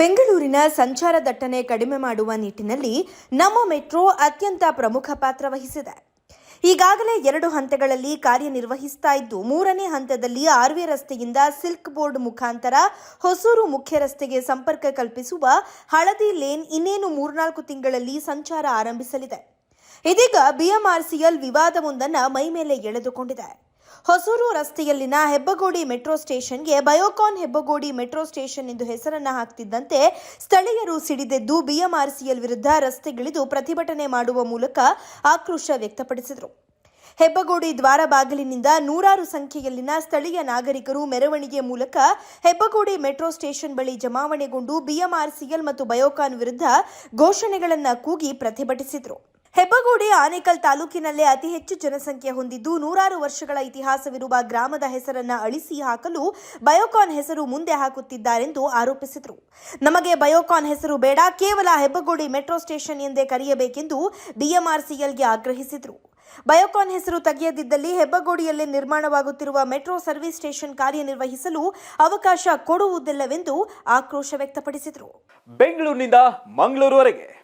ಬೆಂಗಳೂರಿನ ಸಂಚಾರ ದಟ್ಟಣೆ ಕಡಿಮೆ ಮಾಡುವ ನಿಟ್ಟಿನಲ್ಲಿ ನಮ್ಮ ಮೆಟ್ರೋ ಅತ್ಯಂತ ಪ್ರಮುಖ ಪಾತ್ರ ವಹಿಸಿದೆ. ಈಗಾಗಲೇ ಎರಡು ಹಂತಗಳಲ್ಲಿ ಕಾರ್ಯನಿರ್ವಹಿಸ್ತಾ ಇದ್ದು, ಮೂರನೇ ಹಂತದಲ್ಲಿ ಆರ್ವಿ ರಸ್ತೆಯಿಂದ ಸಿಲ್ಕ್ ಬೋರ್ಡ್ ಮುಖಾಂತರ ಹೊಸೂರು ಮುಖ್ಯ ರಸ್ತೆಗೆ ಸಂಪರ್ಕ ಕಲ್ಪಿಸುವ ಹಳದಿ ಲೇನ್ ಇನ್ನೇನು ಮೂರ್ನಾಲ್ಕು ತಿಂಗಳಲ್ಲಿ ಸಂಚಾರ ಆರಂಭಿಸಲಿದೆ. ಇದೀಗ ಬಿಎಂಆರ್ಸಿಎಲ್ ವಿವಾದವೊಂದನ್ನು ಮೈಮೇಲೆ ಎಳೆದುಕೊಂಡಿದೆ. ಹೊಸೂರು ರಸ್ತೆಯಲ್ಲಿನ ಹೆಬ್ಬಗೋಡಿ ಮೆಟ್ರೋ ಸ್ಟೇಷನ್ಗೆ ಬಯೋಕಾನ್ ಹೆಬ್ಬಗೋಡಿ ಮೆಟ್ರೋ ಸ್ಟೇಷನ್ ಎಂದು ಹೆಸರನ್ನ ಹಾಕ್ತಿದ್ದಂತೆ ಸ್ಥಳೀಯರು ಸಿಡಿದೆದ್ದು ಬಿಎಂಆರ್ಸಿಎಲ್ ವಿರುದ್ಧ ರಸ್ತೆಗಿಳಿದು ಪ್ರತಿಭಟನೆ ಮಾಡುವ ಮೂಲಕ ಆಕ್ರೋಶ ವ್ಯಕ್ತಪಡಿಸಿದರು. ಹೆಬ್ಬಗೋಡಿ ದ್ವಾರ ಬಾಗಿಲಿನಿಂದ ನೂರಾರು ಸಂಖ್ಯೆಯಲ್ಲಿನ ಸ್ಥಳೀಯ ನಾಗರಿಕರು ಮೆರವಣಿಗೆ ಮೂಲಕ ಹೆಬ್ಬಗೋಡಿ ಮೆಟ್ರೋ ಸ್ಟೇಷನ್ ಬಳಿ ಜಮಾವಣೆಗೊಂಡು ಬಿಎಂಆರ್ಸಿಎಲ್ ಮತ್ತು ಬಯೋಕಾನ್ ವಿರುದ್ಧ ಘೋಷಣೆಗಳನ್ನು ಕೂಗಿ ಪ್ರತಿಭಟಿಸಿದರು. ಹೆಬ್ಬಗೋಡಿ ಆನೇಕಲ್ ತಾಲೂಕಿನಲ್ಲೇ ಅತಿ ಹೆಚ್ಚು ಜನಸಂಖ್ಯೆ ಹೊಂದಿದ್ದು ನೂರಾರು ವರ್ಷಗಳ ಇತಿಹಾಸವಿರುವ ಗ್ರಾಮದ ಹೆಸರನ್ನ ಅಳಿಸಿ ಹಾಕಲು ಬಯೋಕಾನ್ ಹೆಸರು ಮುಂದೆ ಹಾಕುತ್ತಿದ್ದಾರೆಂದು ಆರೋಪಿಸಿದರು. ನಮಗೆ ಬಯೋಕಾನ್ ಹೆಸರು ಬೇಡ, ಕೇವಲ ಹೆಬ್ಬಗೋಡಿ ಮೆಟ್ರೋ ಸ್ಟೇಷನ್ ಎಂದೇ ಕರೆಯಬೇಕೆಂದು ಬಿಎಂಆರ್ಸಿಎಲ್ಗೆ ಆಗ್ರಹಿಸಿದರು. ಬಯೋಕಾನ್ ಹೆಸರು ತೆಗೆಯದಿದ್ದಲ್ಲಿ ಹೆಬ್ಬಗೋಡಿಯಲ್ಲೇ ನಿರ್ಮಾಣವಾಗುತ್ತಿರುವ ಮೆಟ್ರೋ ಸರ್ವಿಸ್ ಸ್ಟೇಷನ್ ಕಾರ್ಯನಿರ್ವಹಿಸಲು ಅವಕಾಶ ಕೊಡುವುದಿಲ್ಲವೆಂದು ಆಕ್ರೋಶ ವ್ಯಕ್ತಪಡಿಸಿದರು. ಬೆಂಗಳೂರಿನಿಂದ ಮಂಗಳೂರುವರೆಗೆ